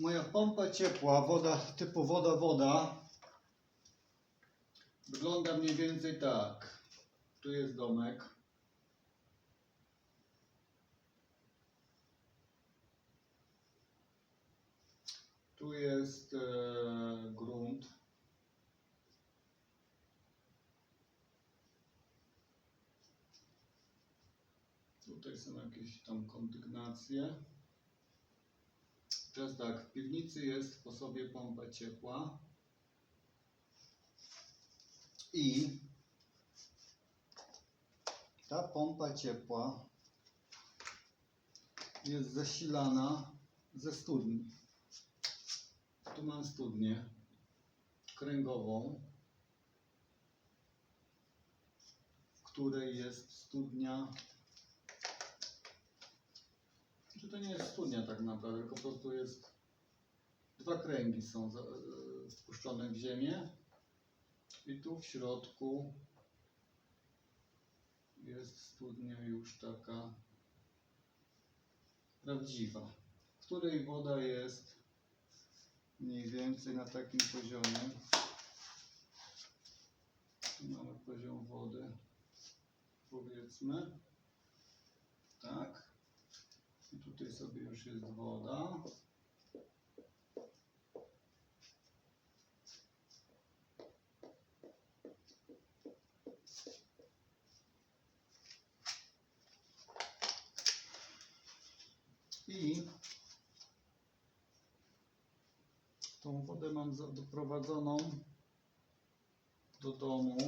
Moja pompa ciepła, woda typu woda-woda wygląda mniej więcej tak. Tu jest domek. Tu jest e, grunt. Tutaj są jakieś tam kondygnacje. Teraz tak, w piwnicy jest po sobie pompa ciepła. I ta pompa ciepła jest zasilana ze studni. Tu mam studnię kręgową, w której jest studnia. Czy to nie jest studnia tak naprawdę, tylko po prostu jest. Dwa kręgi są za, e, wpuszczone w ziemię. I tu w środku jest studnia już taka prawdziwa, w której woda jest mniej więcej na takim poziomie. Tu mamy poziom wody, powiedzmy. Tak. Sobie już jest woda. I tą wodę mam doprowadzoną do domu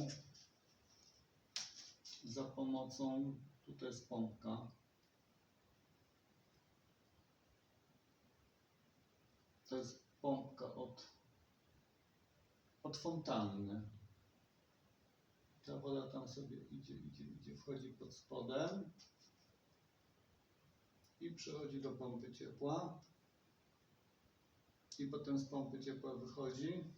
za pomocą, tutaj jest pompka. To jest pompka od, od fontanny. Ta woda tam sobie idzie, idzie, idzie, wchodzi pod spodem i przychodzi do pompy ciepła. I potem z pompy ciepła wychodzi.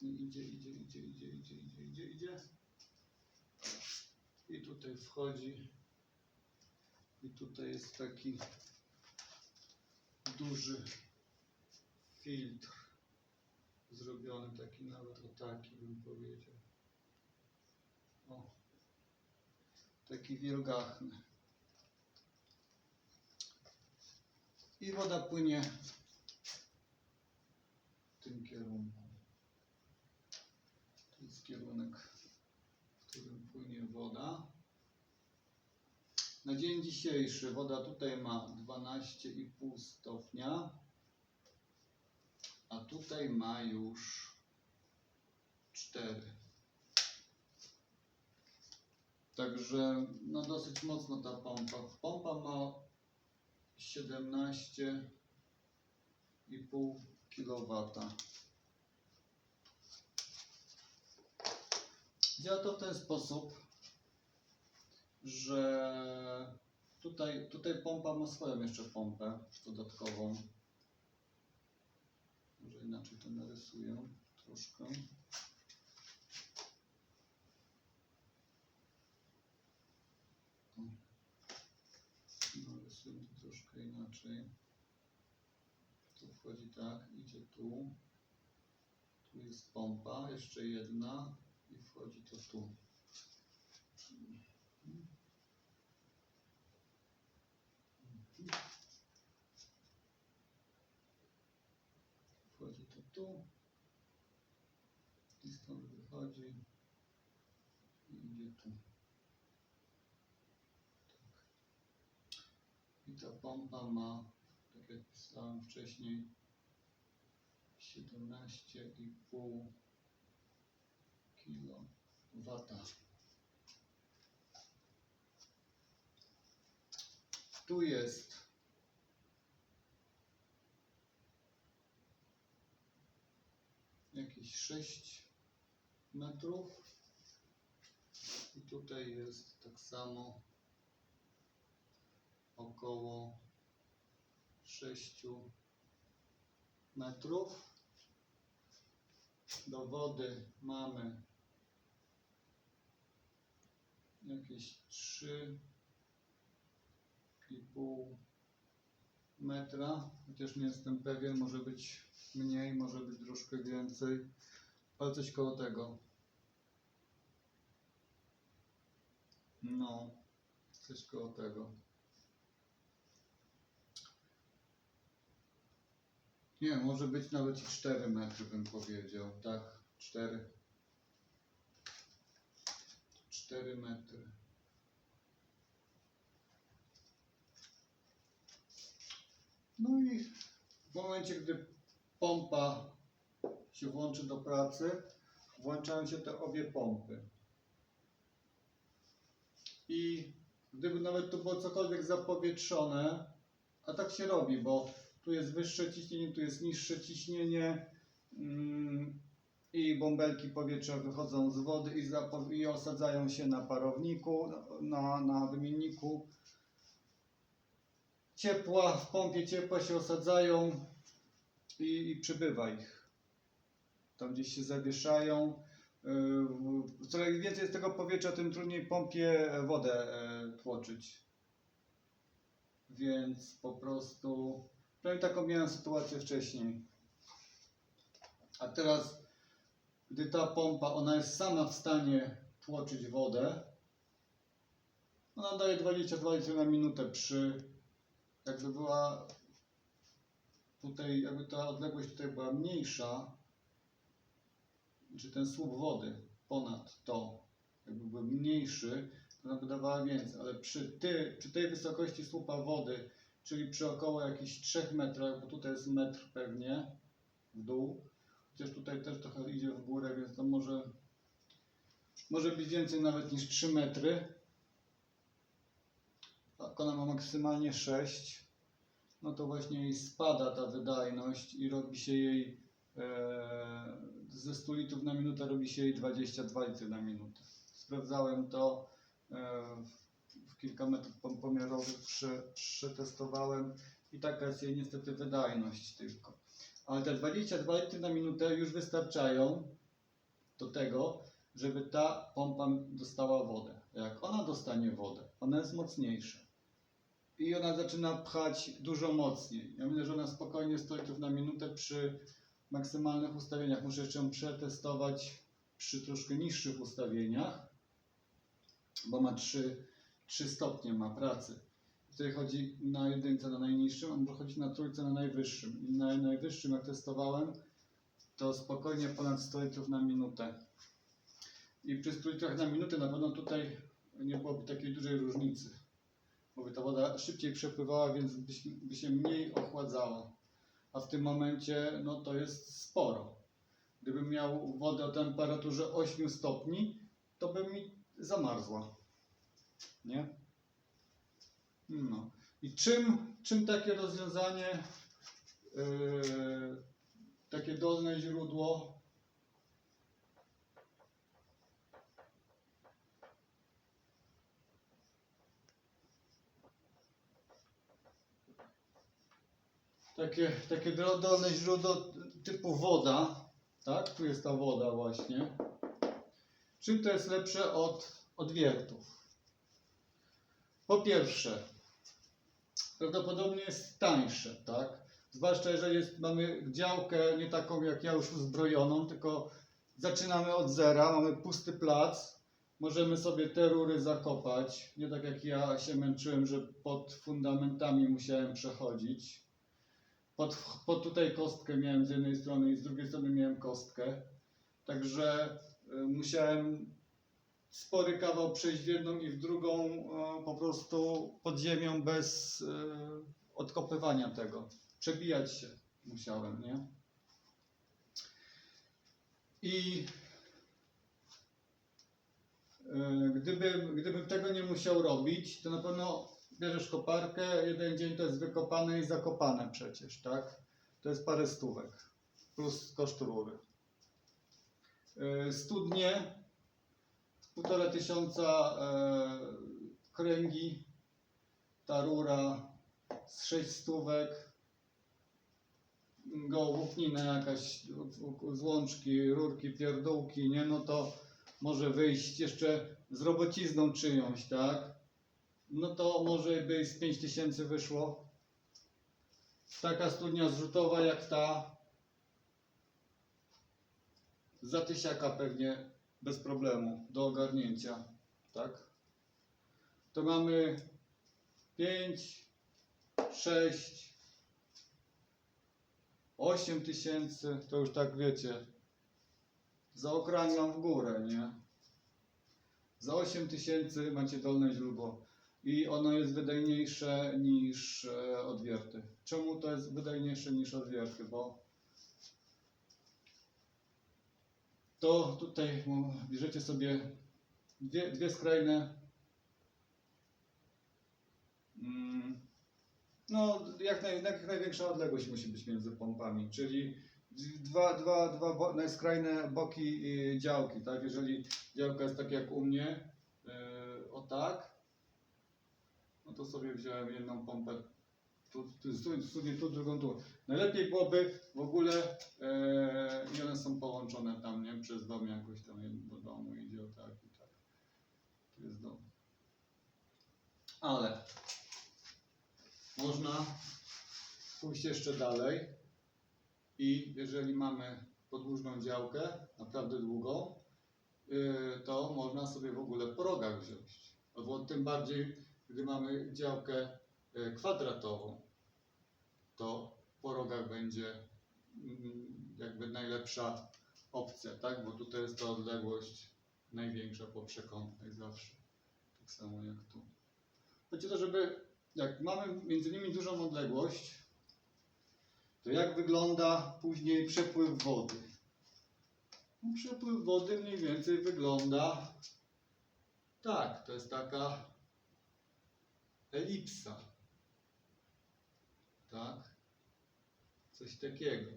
I idzie, idzie, idzie, idzie, idzie, idzie, idzie, idzie. I tutaj wchodzi. I tutaj jest taki duży filtr zrobiony, taki nawet o taki bym powiedział. O, taki wielgachny. I woda płynie w tym kierunku. To jest kierunek, w którym płynie woda. Na dzień dzisiejszy woda tutaj ma 12,5 stopnia, a tutaj ma już 4. Także no dosyć mocno ta pompa. Pompa ma 17,5 kW. Działa to w ten sposób, że tutaj, tutaj pompa ma swoją jeszcze pompę dodatkową. Może inaczej to narysuję troszkę. Narysuję to troszkę inaczej. Tu wchodzi tak, idzie tu. Tu jest pompa, jeszcze jedna i wchodzi to tu. Wchodzi to tu i stąd wychodzi i idzie tu. Tak. I ta pompa ma, tak jak pisałem wcześniej, 17,5 kW. Tu jest jakieś 6 metrów i tutaj jest tak samo około 6 metrów. Do wody mamy jakieś 3,5 metra, chociaż nie jestem pewien, może być mniej, może być troszkę więcej, ale coś koło tego. No, coś koło tego. Nie, może być nawet i 4 metry bym powiedział, tak, 4. 4 metry. No i w momencie, gdy pompa się włączy do pracy, włączają się te obie pompy. I gdyby nawet to było cokolwiek zapowietrzone, a tak się robi, bo tu jest wyższe ciśnienie, tu jest niższe ciśnienie mm, i bąbelki powietrza wychodzą z wody i, i osadzają się na parowniku, na, na wymienniku ciepła, w pompie ciepła się osadzają i, i przybywa ich. Tam gdzieś się zawieszają. Yy, Coraz więcej jest tego powietrza, tym trudniej pompie wodę e, tłoczyć. Więc po prostu. Prawie taką miałem sytuację wcześniej. A teraz, gdy ta pompa, ona jest sama w stanie tłoczyć wodę, ona daje 22 litry na minutę przy jakby była tutaj, jakby ta odległość tutaj była mniejsza, czy ten słup wody ponad to, jakby był mniejszy, to ona wydawała więcej, ale przy, ty, przy tej wysokości słupa wody, czyli przy około jakichś 3 metrach, bo tutaj jest metr pewnie w dół, chociaż tutaj też trochę idzie w górę, więc to może, może być więcej nawet niż 3 metry, tak, ona ma maksymalnie 6, no to właśnie jej spada ta wydajność i robi się jej e, ze 100 litrów na minutę robi się jej 22 litry na minutę. Sprawdzałem to e, w, kilka metrów pom- pomiarowych, prze, przetestowałem i taka jest jej niestety wydajność tylko. Ale te 22 litry na minutę już wystarczają do tego, żeby ta pompa dostała wodę. Jak ona dostanie wodę, ona jest mocniejsza. I ona zaczyna pchać dużo mocniej. Ja myślę, że ona spokojnie 100 litrów na minutę przy maksymalnych ustawieniach. Muszę jeszcze ją przetestować przy troszkę niższych ustawieniach, bo ma 3, 3 stopnie ma pracy. Tutaj chodzi na jedynce na najniższym, a może chodzić na trójce na najwyższym. I na najwyższym jak testowałem, to spokojnie ponad 100 litrów na minutę. I przy 100 litrach na minutę na pewno tutaj nie byłoby takiej dużej różnicy. By ta woda szybciej przepływała, więc by, się- by się mniej ochładzała. A w tym momencie no to jest sporo. Gdybym miał wodę o temperaturze 8 stopni, to by mi zamarzła. Nie? No. I czym, czym takie rozwiązanie, yy, takie dolne źródło takie, takie do- dolne źródło typu woda, tak? Tu jest ta woda właśnie. Czym to jest lepsze od odwiertów? Po pierwsze, prawdopodobnie jest tańsze, tak? Zwłaszcza jeżeli jest, mamy działkę nie taką jak ja już uzbrojoną, tylko zaczynamy od zera, mamy pusty plac, możemy sobie te rury zakopać, nie tak jak ja się męczyłem, że pod fundamentami musiałem przechodzić. Pod, pod tutaj kostkę miałem z jednej strony i z drugiej strony miałem kostkę. Także y, musiałem spory kawał przejść w jedną i w drugą y, po prostu pod ziemią bez y, odkopywania tego. Przebijać się musiałem, nie? I gdybym, gdybym tego nie musiał robić, to na pewno bierzesz koparkę, jeden dzień to jest wykopane i zakopane przecież, tak? To jest parę stówek, plus koszt rury. Yy, Studnie, półtora tysiąca e, kręgi, ta rura z sześć stówek, gołównina jakaś, złączki, rurki, pierdółki, nie? No to może wyjść jeszcze z robocizną czyjąś, tak? No to może by z 5 tysięcy wyszło. taka studnia zrzutowa jak ta za tysiaka pewnie bez problemu do ogarnięcia, tak? To mamy 5, 6, 8 tysięcy, to już tak wiecie, zaokrąglam w górę, nie? Za 8 tysięcy macie dolne źródło i ono jest wydajniejsze niż e, odwierty. Czemu to jest wydajniejsze niż odwierty? Bo to tutaj bierzecie sobie dwie, dwie skrajne mm, no jak, naj, jak największa odległość musi być między pompami, czyli dwa, dwa, dwa najskrajne boki y, działki, tak? Jeżeli działka jest tak jak u mnie, y, o tak, to sobie wziąłem jedną pompę tu, tu, tu, tu, drugą tu. Najlepiej byłoby w ogóle e, one są połączone tam, nie? Przez dom jakoś tam do domu idzie tak i tak. Tu jest dom. Ale można pójść jeszcze dalej i jeżeli mamy podłużną działkę, naprawdę długą, yy, to można sobie w ogóle po rogach wziąć. Albo tym bardziej, gdy mamy działkę yy, kwadratową, to po rogach będzie mm, jakby najlepsza opcja, tak? Bo tutaj jest ta odległość największa po przekątnej zawsze. Tak samo jak tu. Chodzi o to, żeby jak mamy między nimi dużą odległość, to jak wygląda później przepływ wody? No, przepływ wody mniej więcej wygląda tak, to jest taka elipsa. Tak? Coś takiego.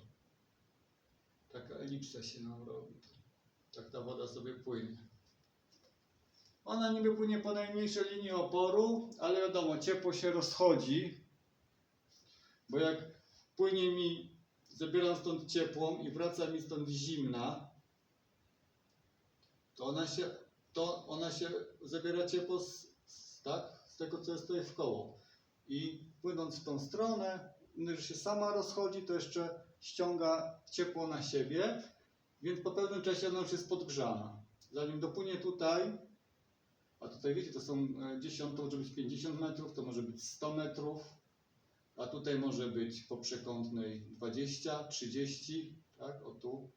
Taka elipsa się nam robi. Tak ta woda sobie płynie. Ona niby płynie po najmniejszej linii oporu, ale wiadomo, ciepło się rozchodzi, bo jak płynie mi, zabieram stąd ciepłą i wraca mi stąd zimna, to ona się, to ona się zabiera ciepło z, z, tak, tego, co jest tutaj w koło. I płynąc w tą stronę, że się sama rozchodzi, to jeszcze ściąga ciepło na siebie, więc po pewnym czasie ona już jest podgrzana. Zanim dopłynie tutaj, a tutaj wiecie, to są e, 10, to może być 50 metrów, to może być 100 metrów, a tutaj może być po przekątnej 20, 30, tak, o tu.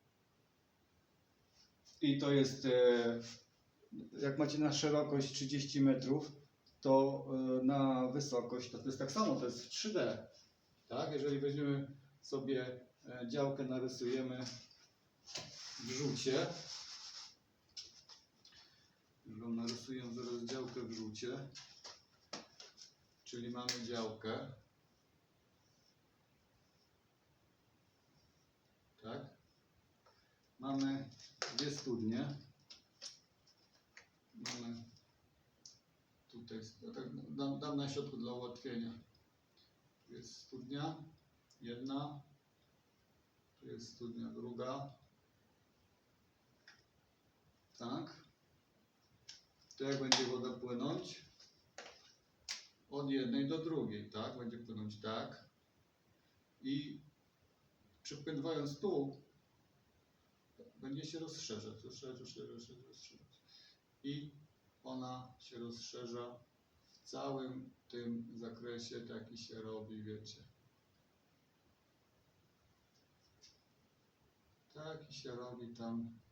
I to jest, e, jak macie na szerokość 30 metrów, to e, na wysokość, to, to jest tak samo, to jest w 3D, tak, jeżeli weźmiemy sobie e, działkę, narysujemy w rzucie, wam narysuję zaraz działkę w rzucie. Czyli mamy działkę. Tak. Mamy dwie studnie. Mamy tutaj, ja tak dam, dam na środku dla ułatwienia. Tu jest studnia, jedna. Tu jest studnia druga. Tak to jak będzie woda płynąć? Od jednej do drugiej, tak? Będzie płynąć tak. I przypływając tu, będzie się rozszerzać, rozszerzać, rozszerzać, rozszerzać. I ona się rozszerza w całym tym zakresie, taki się robi, wiecie. Taki się robi tam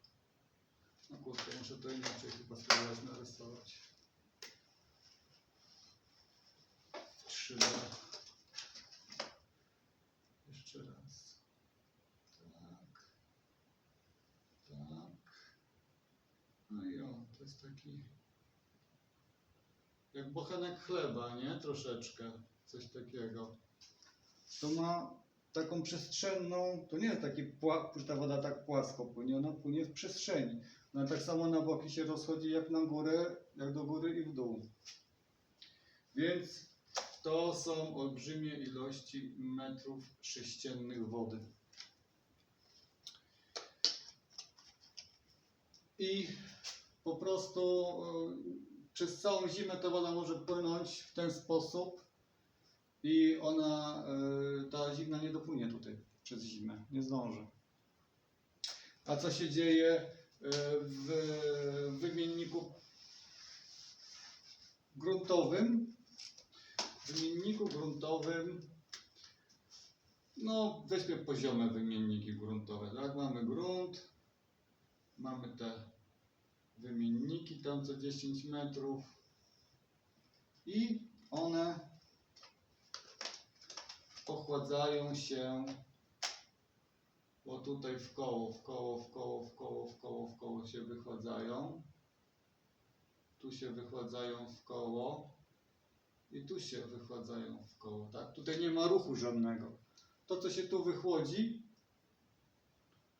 no kurczę, muszę to inaczej chyba spróbować narysować. W 3D. Jeszcze raz. Tak. Tak. No i o, to jest taki... Jak bochenek chleba, nie? Troszeczkę. Coś takiego. To ma taką przestrzenną, to nie jest taki, że ta woda tak płasko płynie, ona płynie w przestrzeni. No tak samo na boki się rozchodzi jak na górę, jak do góry i w dół. Więc to są olbrzymie ilości metrów sześciennych wody. I po prostu y, przez całą zimę ta woda może płynąć w ten sposób, i ona, y, ta zimna nie dopłynie tutaj przez zimę, nie zdąży. A co się dzieje y, w wymienniku gruntowym? W wymienniku gruntowym, no weźmy poziome wymienniki gruntowe, tak? Mamy grunt, mamy te wymienniki tam co 10 metrów i one ochładzają się bo tutaj w koło, w koło, w koło, w koło, w koło, w koło się wychładzają. Tu się wychładzają w koło i tu się wychładzają w koło, tak? Tutaj nie ma ruchu żadnego. To, co się tu wychłodzi,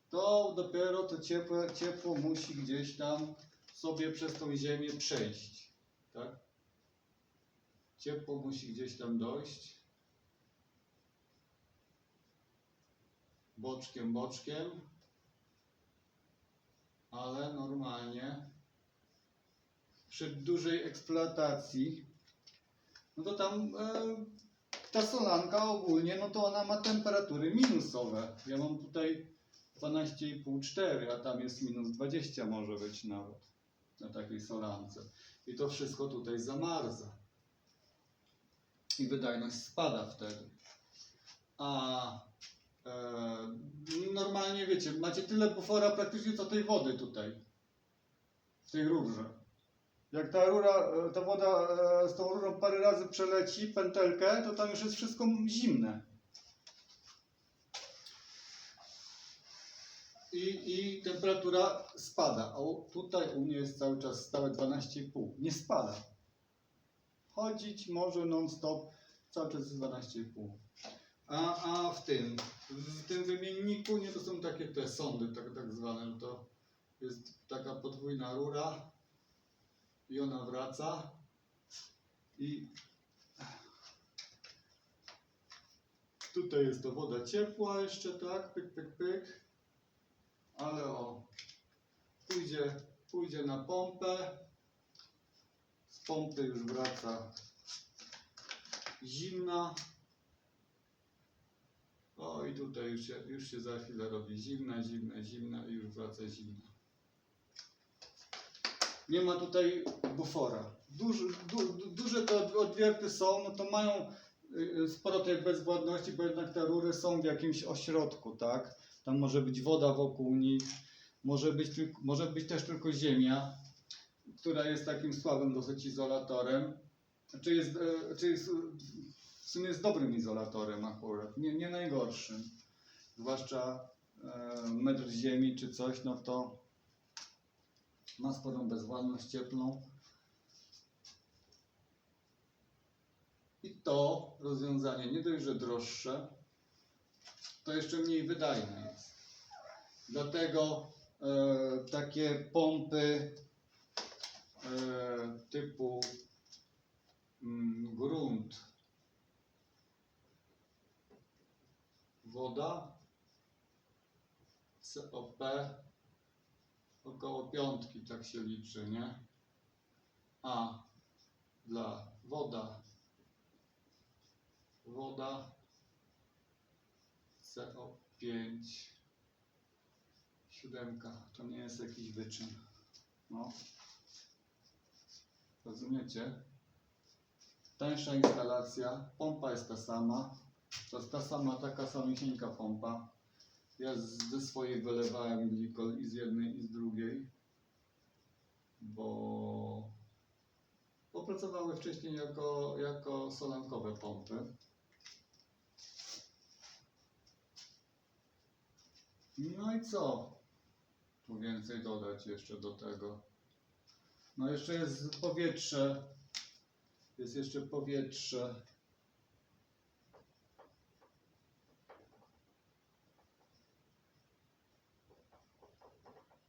to dopiero to ciepłe, ciepło musi gdzieś tam sobie przez tą ziemię przejść, tak? Ciepło musi gdzieś tam dojść. boczkiem, boczkiem, ale normalnie przy dużej eksploatacji, no to tam e, ta solanka ogólnie, no to ona ma temperatury minusowe. Ja mam tutaj 12,5-4, a tam jest minus 20 może być nawet na takiej solance. I to wszystko tutaj zamarza. I wydajność spada wtedy. A E, normalnie wiecie, macie tyle bufora praktycznie co tej wody tutaj. W tej rurze. Jak ta rura, e, ta woda e, z tą rurą parę razy przeleci pętelkę, to tam już jest wszystko zimne. I, temperatura spada. A tutaj u mnie jest cały czas stałe 12,5. Nie spada. Chodzić może non-stop, cały czas jest 12,5. A, a w tym, w tym wymienniku nie to są takie te sondy, tak, tak zwane, to jest taka podwójna rura i ona wraca i tutaj jest to woda ciepła jeszcze, tak, pyk, pyk, pyk, ale o, pójdzie, pójdzie na pompę, z pompy już wraca zimna, o i tutaj już się, już się za chwilę robi zimna, zimna, zimna i już wraca zimna. Nie ma tutaj bufora. Duży, du, du, duże te od- odwierty są, no to mają y, sporo tej bezwładności, bo jednak te rury są w jakimś ośrodku, tak? Tam może być woda wokół nich, może być, może być też tylko ziemia, która jest takim słabym dosyć izolatorem. Czy jest, e, czy jest w sumie jest dobrym izolatorem akurat, nie, nie najgorszym. Zwłaszcza e, metr ziemi czy coś, no to ma sporą bezwładność cieplną. I to rozwiązanie nie dość, że droższe, to jeszcze mniej wydajne jest. Dlatego e, takie pompy e, typu mm, grunt, woda, COP około piątki, tak się liczy, nie? A dla woda, woda, CO5, siódemka, to nie jest jakiś wyczyn. No. Rozumiecie? Tańsza instalacja, pompa jest ta sama, to jest ta sama, taka samysieńka pompa. Ja ze swojej wylewałem glikol i z jednej i z drugiej, bo, bo pracowały wcześniej jako, jako solankowe pompy. No i co? Tu więcej dodać jeszcze do tego. No jeszcze jest powietrze. Jest jeszcze powietrze.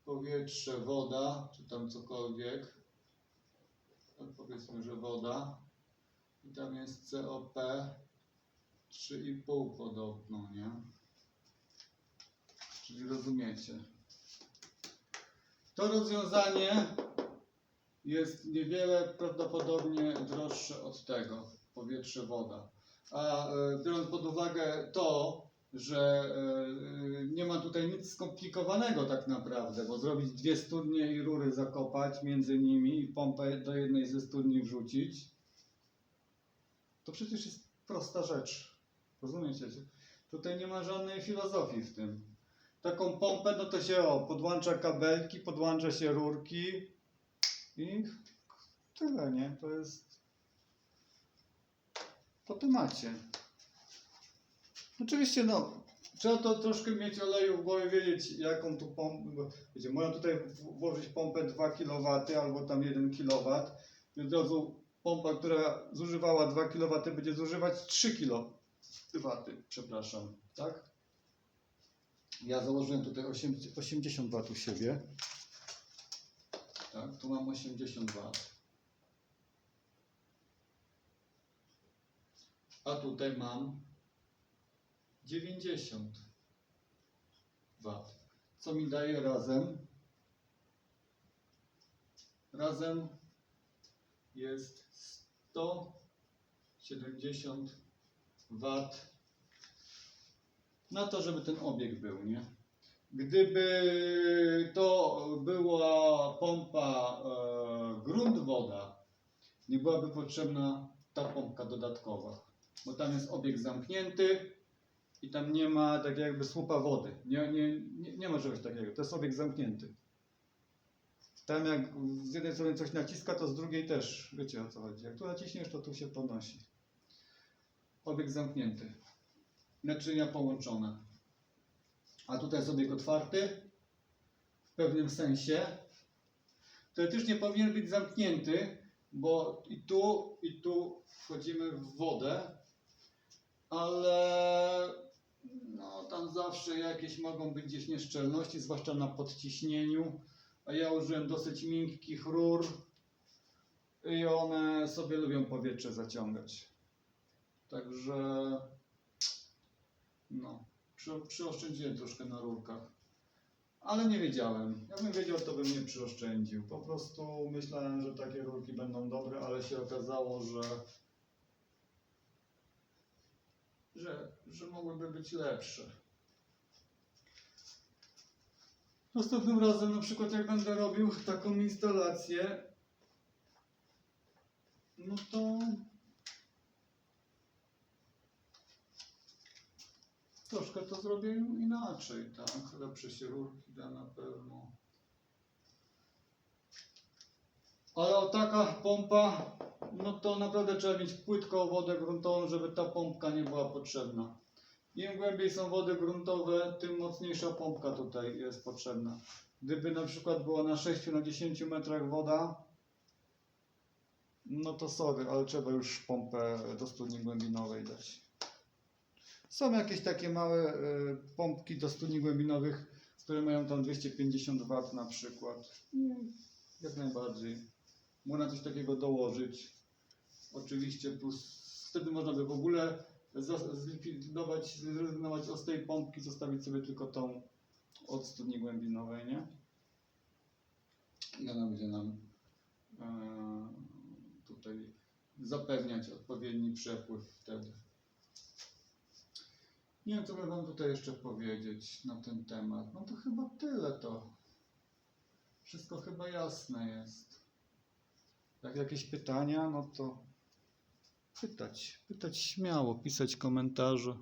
powietrze, woda, czy tam cokolwiek. No, powiedzmy, że woda. I tam jest COP 3,5 podobno, nie? Czyli rozumiecie. To rozwiązanie jest niewiele prawdopodobnie droższe od tego. Powietrze, woda. A e, biorąc pod uwagę to, że e, nie ma tutaj nic skomplikowanego tak naprawdę, bo zrobić dwie studnie i rury zakopać między nimi i pompę do jednej ze studni wrzucić, to przecież jest prosta rzecz. Rozumiecie? Tutaj nie ma żadnej filozofii w tym. Taką pompę, no to się o, podłącza kabelki, podłącza się rurki i tyle, nie? To jest po temacie. Oczywiście, no, trzeba to troszkę mieć oleju w głowie, wiedzieć jaką tu pompę, bo wiecie, można tutaj włożyć pompę 2 kW albo tam 1 kW i od razu pompa, która zużywała 2 kW będzie zużywać 3 kW, przepraszam, tak? Ja założyłem tutaj 8 80 W u siebie. Tak, tu mam 80 W. A tutaj mam 90 W. Co mi daje razem? Razem jest 170 W na to, żeby ten obieg był, nie? Gdyby to była pompa e, grunt woda, nie byłaby potrzebna ta pompka dodatkowa, bo tam jest obieg zamknięty i tam nie ma tak jakby słupa wody. Nie, nie, nie, nie ma czegoś takiego, to jest obieg zamknięty. Tam jak z jednej strony coś naciska, to z drugiej też, wiecie o co chodzi. Jak tu naciśniesz, to tu się podnosi. Obieg zamknięty. Naczynia połączone. A tutaj jest obieg otwarty w pewnym sensie. Teoretycznie powinien być zamknięty, bo i tu, i tu wchodzimy w wodę, ale no, tam zawsze jakieś mogą być gdzieś nieszczelności, zwłaszcza na podciśnieniu. A ja użyłem dosyć miękkich rur i one sobie lubią powietrze zaciągać. Także no, przy, przyoszczędziłem troszkę na rurkach. Ale nie wiedziałem. Jakbym wiedział, to bym nie przyoszczędził. Po prostu myślałem, że takie rurki będą dobre, ale się okazało, że że, że mogłyby być lepsze. Następnym razem, na przykład, jak będę robił taką instalację, no to troszkę to zrobię inaczej, tak? Lepsze się rurki da na pewno. Ale o taka pompa, no to naprawdę trzeba mieć płytką wodę gruntową, żeby ta pompka nie była potrzebna. Im głębiej są wody gruntowe, tym mocniejsza pompka tutaj jest potrzebna. Gdyby na przykład była na 6 na 10 metrach woda, no to sorry, ale trzeba już pompę do studni głębinowej dać. Są jakieś takie małe y, pompki do studni głębinowych, które mają tam 250 W na przykład. Jak najbardziej. Można coś takiego dołożyć. Oczywiście plus wtedy można by w ogóle zlikwidować, zrezygnować z tej pompki, zostawić sobie tylko tą od studni głębinowej, nie? I ona będzie nam e, tutaj zapewniać odpowiedni przepływ wtedy. Nie wiem, co by Wam tutaj jeszcze powiedzieć na ten temat. No to chyba tyle to. Wszystko chyba jasne jest. Jak jakieś pytania, no to pytać. Pytać śmiało, pisać komentarze.